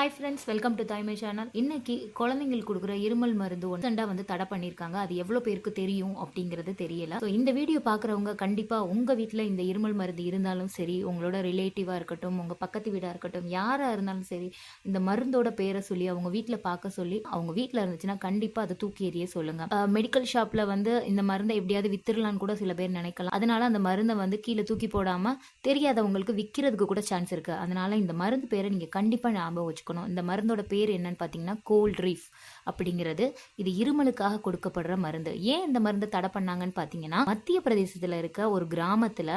Hi friends welcome to Thaimai channel இன்னைக்கு குழந்தைங்களுக்கு கொடுக்குற இருமல் மருந்து ஒன்சண்டா வந்து தடை பண்ணியிருக்காங்க அது எவ்வளோ பேருக்கு தெரியும் அப்படிங்கிறது தெரியல. ஸோ இந்த வீடியோ பார்க்குறவங்க கண்டிப்பாக உங்கள் வீட்டில் இந்த இருமல் மருந்து இருந்தாலும் சரி உங்களோட ரிலேட்டிவாக இருக்கட்டும் உங்கள் பக்கத்து வீடாக இருக்கட்டும் யாராக இருந்தாலும் சரி இந்த மருந்தோட பேரை சொல்லி அவங்க வீட்டில் பார்க்க சொல்லி அவங்க வீட்டில் இருந்துச்சுன்னா கண்டிப்பாக அதை தூக்கி எறிய சொல்லுங்க. Uh, மெடிக்கல் ஷாப்பில் வந்து இந்த மருந்தை எப்படியாவது வித்துடலான்னு கூட சில பேர் நினைக்கலாம். அதனால அந்த மருந்தை வந்து கீழே தூக்கி போடாமல் தெரியாதவங்களுக்கு விற்கிறதுக்கு கூட சான்ஸ் இருக்கு. அதனால இந்த மருந்து பேரை நீங்கள் கண்டிப்பாக ஞாபகம் வச்சுக்கணும் இந்த மருந்தோட பேர் என்னன்னு பார்த்தீங்கன்னா கோல்ட் ரீஃப் அப்படிங்கிறது. இது இருமலுக்காக கொடுக்கப்படுற மருந்து. ஏன் இந்த மருந்து தடை பண்ணாங்கன்னு பார்த்தீங்கன்னா மத்திய பிரதேசத்தில் இருக்க ஒரு கிராமத்தில்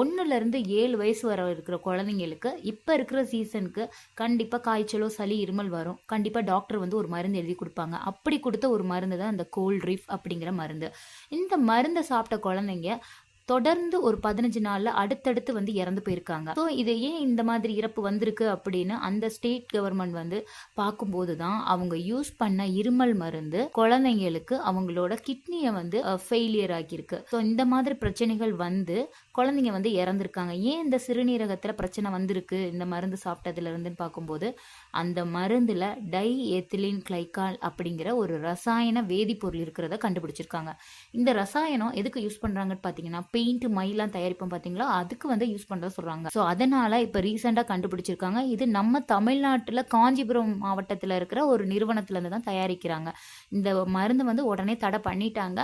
ஒன்றுலேருந்து ஏழு வயசு வர இருக்கிற குழந்தைங்களுக்கு இப்போ இருக்கிற சீசனுக்கு கண்டிப்பாக காய்ச்சலோ சளி இருமல் வரும். கண்டிப்பாக டாக்டர் வந்து ஒரு மருந்து எழுதி கொடுப்பாங்க. அப்படி கொடுத்த ஒரு மருந்து தான் இந்த கோல்ட் ரீஃப் அப்படிங்கிற மருந்து. இந்த மருந்தை சாப்பிட்ட குழந்தைங்க தொடர்ந்து ஒரு பதினஞ்சு நாள்ல அடுத்தடுத்து வந்து இறந்து போயிருக்காங்க. ஸோ இது ஏன் இந்த மாதிரி இறப்பு வந்திருக்கு அப்படின்னு அந்த ஸ்டேட் கவர்மெண்ட் வந்து பார்க்கும்போது தான் அவங்க யூஸ் பண்ண இருமல் மருந்து குழந்தைங்களுக்கு அவங்களோட கிட்னியை வந்து ஃபெயிலியர் ஆகியிருக்கு ஸோ இந்த மாதிரி பிரச்சனைகள் வந்து குழந்தைங்க வந்து இறந்துருக்காங்க. ஏன் இந்த சிறுநீரகத்தில் பிரச்சனை வந்திருக்கு இந்த மருந்து சாப்பிட்டதுல இருந்துன்னு பார்க்கும்போது அந்த மருந்தில் டை எத்திலின் கிளைகால் அப்படிங்கிற ஒரு ரசாயன வேதிப்பொருள் இருக்கிறத கண்டுபிடிச்சிருக்காங்க. இந்த ரசாயனம் எதுக்கு யூஸ் பண்ணுறாங்கன்னு பார்த்தீங்கன்னா பெயிண்ட் மைலாம் தயாரிப்போம் பார்த்தீங்களா அதுக்கு வந்து யூஸ் பண்ணுறத சொல்கிறாங்க ஸோ அதனால் இப்போ ரீசெண்டாக கண்டுபிடிச்சிருக்காங்க. இது நம்ம தமிழ்நாட்டில் காஞ்சிபுரம் மாவட்டத்தில் இருக்கிற ஒரு நிறுவனத்துலேருந்து தான் தயாரிக்கிறாங்க. இந்த மருந்து வந்து உடனே தடை பண்ணிட்டாங்க.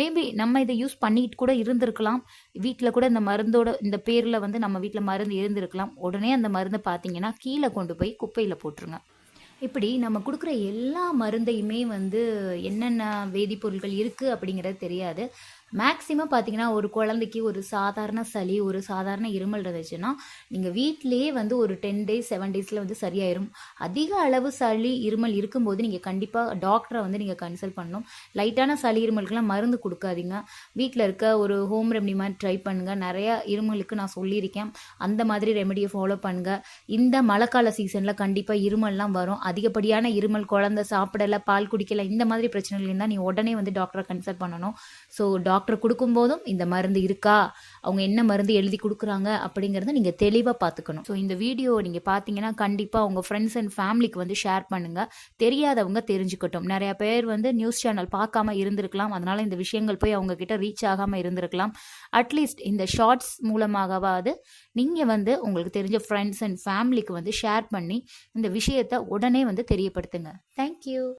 மேபி நம்ம இதை யூஸ் பண்ணிட்டு கூட இருந்திருக்கலாம். வீட்டில் கூட இந்த மருந்தோட இந்த பேரில் வந்து நம்ம வீட்டில் மருந்து இருந்திருக்கலாம். உடனே அந்த மருந்தை பார்த்தீங்கன்னா கீழே கொண்டு போய் குப்பையில் போட்டுருங்க. இப்படி நம்ம கொடுக்குற எல்லா மருந்தையுமே வந்து என்னென்ன வேதிப்பொருட்கள் இருக்குது அப்படிங்கிறது தெரியாது. மேக்ஸிமம் பார்த்தீங்கன்னா ஒரு குழந்தைக்கு ஒரு சாதாரண சளி ஒரு சாதாரண இருமல் இருந்துச்சுன்னா நீங்கள் வீட்டிலேயே வந்து ஒரு டென் டேஸ் செவன் டேஸில் வந்து சரியாயிரும். அதிக அளவு சளி இருமல் இருக்கும்போது நீங்கள் கண்டிப்பாக டாக்டரை வந்து நீங்கள் கன்சல்ட் பண்ணணும். லைட்டான சளி இருமலுக்குலாம் மருந்து கொடுக்காதீங்க. வீட்டில் இருக்க ஒரு ஹோம் ரெமெடி மாதிரி ட்ரை பண்ணுங்கள் நிறையா இருமலுக்கு நான் சொல்லியிருக்கேன். அந்த மாதிரி ரெமெடியை ஃபாலோ பண்ணுங்கள் இந்த மழைக்கால சீசனில் கண்டிப்பாக இருமல்லாம் வரும். அதிகப்படியான இருமல் குழந்தை சாப்பிடலை பால் குடிக்கலை இந்த மாதிரி பிரச்சனைகள் இருந்தால் நீ உடனே வந்து டாக்டரை கன்சல்ட் பண்ணணும். ஸோ டாக்டர் டாக்டர் கொடுக்கும்போதும் இந்த மருந்து இருக்கா? அவங்க என்ன மருந்து எழுதி கொடுக்குறாங்க அப்படிங்கிறத நீங்கள் தெளிவாக பார்த்துக்கணும் ஸோ இந்த வீடியோ நீங்கள் பார்த்தீங்கன்னா கண்டிப்பாக உங்கள் ஃப்ரெண்ட்ஸ் அண்ட் ஃபேமிலிக்கு வந்து ஷேர் பண்ணுங்கள் தெரியாதவங்க தெரிஞ்சுக்கட்டும். நிறையா பேர் வந்து நியூஸ் சேனல் பார்க்காம இருந்திருக்கலாம். அதனால் இந்த விஷயங்கள் போய் அவங்கக்கிட்ட ரீச் ஆகாமல் இருந்திருக்கலாம். அட்லீஸ்ட் இந்த ஷார்ட்ஸ் மூலமாகவாது நீங்கள் வந்து உங்களுக்கு தெரிஞ்ச ஃப்ரெண்ட்ஸ் அண்ட் ஃபேமிலிக்கு வந்து ஷேர் பண்ணி இந்த விஷயத்தை உடனே வந்து தெரியப்படுத்துங்க. தேங்க்யூ